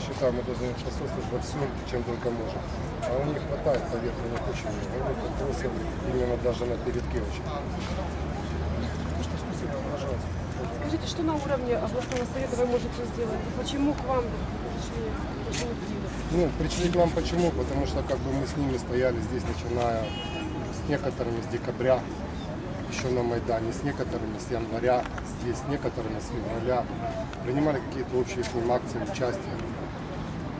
считаю, мы должны способствовать во всем, чем только можем. А у них хватает, них очень много. Вопросов именно даже на передке очень. Пожалуйста. Скажите, что на уровне областного совета вы можете сделать? И почему к вам пришли? Ну, пришли к нам почему? Потому что как бы мы с ними стояли здесь, начиная с некоторыми с декабря, еще на Майдане, с некоторыми с января, здесь, с некоторыми с февраля. Принимали какие-то общие с ним акции, участие.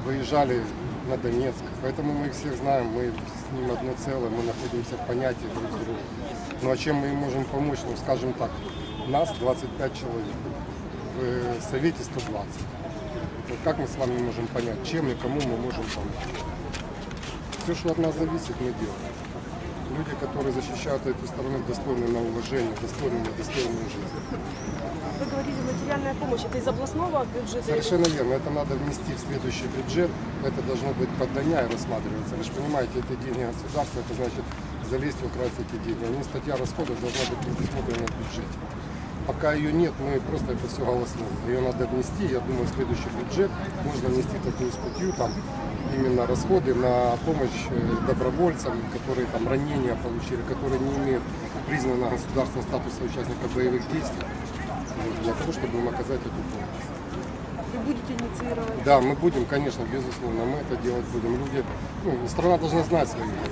Выезжали на Донецк. Поэтому мы их всех знаем, мы с ним одно целое, мы находимся в понятии друг с другом. Ну а чем мы им можем помочь? Ну, скажем так, нас 25 человек, в Совете 120. Вот как мы с вами можем понять, чем и кому мы можем помочь? Все, что от нас зависит, мы делаем. Люди, которые защищают эту страну, достойны на уважение, достойны на достойную жизнь. Вы говорили, материальная помощь. Это из областного бюджета? Совершенно верно. Это надо внести в следующий бюджет. Это должно быть под дня и рассматриваться. Вы же понимаете, это деньги государства, это значит залезть и украсть эти деньги. Не статья расходов должна быть предусмотрена в бюджете. Пока ее нет, мы просто это все голосуем. Ее надо внести. Я думаю, в следующий бюджет можно внести такую статью, там именно расходы на помощь э, добровольцам, которые там ранения получили, которые не имеют признанного государственного статуса участника боевых действий, вот, для того, чтобы им оказать эту помощь. Вы будете инициировать? Да, мы будем, конечно, безусловно, мы это делать будем. Люди, ну, страна должна знать свои границы.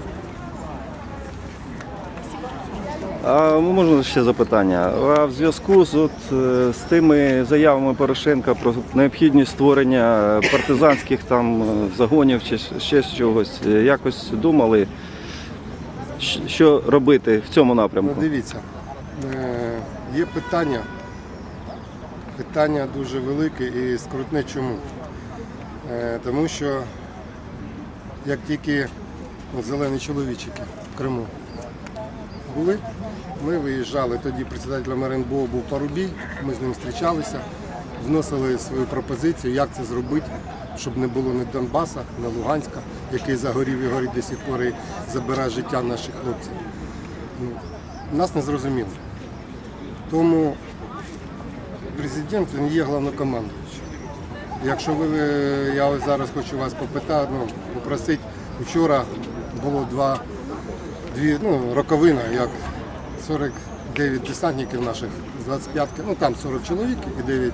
А можна ще запитання? А в зв'язку з, от, е, з тими заявами Порошенка про необхідність створення партизанських там е, загонів чи ще з чогось, е, якось думали, що робити в цьому Ну, напрямку? дивіться, е, є питання. Питання дуже велике і скрутне чому? Е, Тому що як тільки от зелені чоловічики в Криму були, ми виїжджали, тоді председателем РНБО був Парубій, ми з ним зустрічалися, вносили свою пропозицію, як це зробити, щоб не було ні Донбаса, ні Луганська, який загорів і горить до сих пор і забирає життя наших хлопців. Ну, Нас не зрозуміло. Тому президент він є головнокомандуючим. Якщо ви, е, я зараз хочу вас попитати, ну, попросити, вчора було два, дві, ну, роковина, як 49 десантників наших з 25-ки, ну там 40 чоловік і 9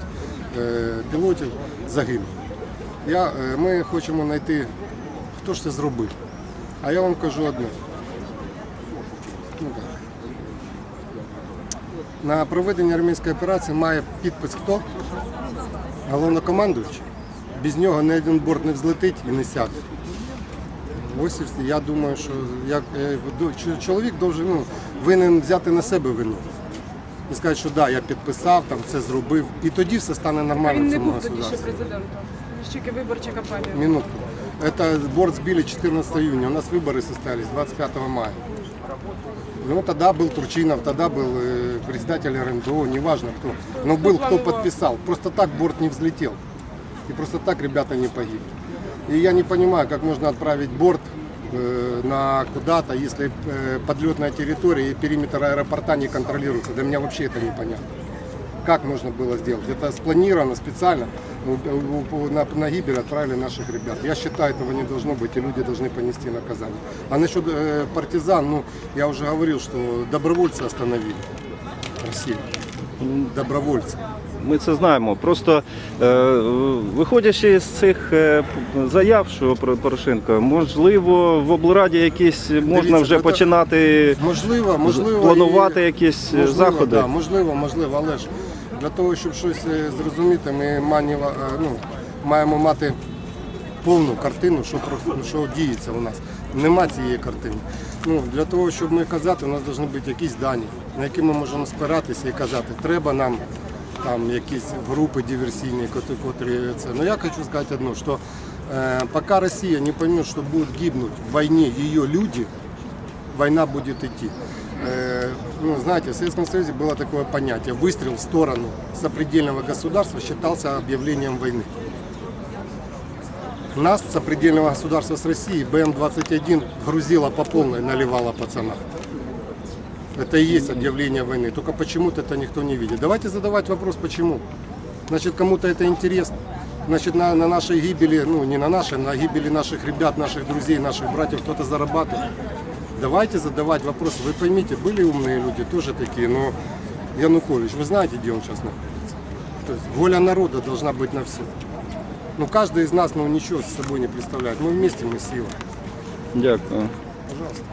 е, пілотів загинули. Я, е, ми хочемо знайти, хто ж це зробив. А я вам кажу одне. Ну, так. На проведення армійської операції має підпис хто? Головнокомандуючий. Без нього ні один борт не взлетить і не сяде Ось і все. я думаю, що як, е, до- чо- чоловік должен, ну, винен взяти на себе вину. І сказати, що да, я підписав, там, це зробив. І тоді все стане нормально Він в не цьому був тоді ще государстві. президентом. Ще тільки виборча кампанія. Минутку. Это борт сбили 14 июня. У нас выборы состоялись 25 мая. Ну, тогда был Турчинов, тогда был э, председатель РНБО, неважно кто. Но был, кто планировал? подписал. Просто так борт не взлетел. И просто так ребята не погибли. И я не понимаю, как можно отправить борт э, на куда-то, если э, подлетная территория и периметр аэропорта не контролируется. Для меня вообще это непонятно. Как можно было сделать? Это спланировано специально. У- у- у- На, на гибель отправили наших ребят. Я считаю, этого не должно быть, и люди должны понести наказание. А насчет э, партизан, ну, я уже говорил, что добровольцы остановили Россию. Добровольцы. Ми це знаємо. Просто е, виходячи з цих е, заяв, що про Порошенка, можливо, в облраді якісь можна Дивіться, вже це- починати Можливо, можливо. планувати і- якісь можливо, заходи. Да, можливо, можливо, але ж для того, щоб щось е, зрозуміти, ми е, ну, маємо мати повну картину, що, що діється у нас. Нема цієї картини. Ну, для того, щоб ми казати, у нас повинні бути якісь дані, на які ми можемо спиратися і казати, треба нам там якісь групи диверсійні, котрі, котрі це. Ну я хочу сказати одно, що е, поки Росія не пойме, що будуть гибнути в війні її люди, война будет идти. Э, Ну, знаете, в Советском Союзе было такое понятие. Выстрел в сторону сопредельного государства считался объявлением войны. Нас, сопредельного государства с Россией, БМ-21 грузила по полной, наливала пацана. Это и есть объявление войны. Только почему-то это никто не видит. Давайте задавать вопрос, почему. Значит, кому-то это интересно. значит, на, на нашей гибели, ну не на нашей, на гибели наших ребят, наших друзей, наших братьев кто-то зарабатывает. Давайте задавать вопросы. Вы поймите, были умные люди, тоже такие, но Янукович, вы знаете, где он сейчас находится? То есть воля народа должна быть на все. Ну, каждый из нас, ну, ничего с собой не представляет. Мы вместе, мы сила. Дякую. Пожалуйста.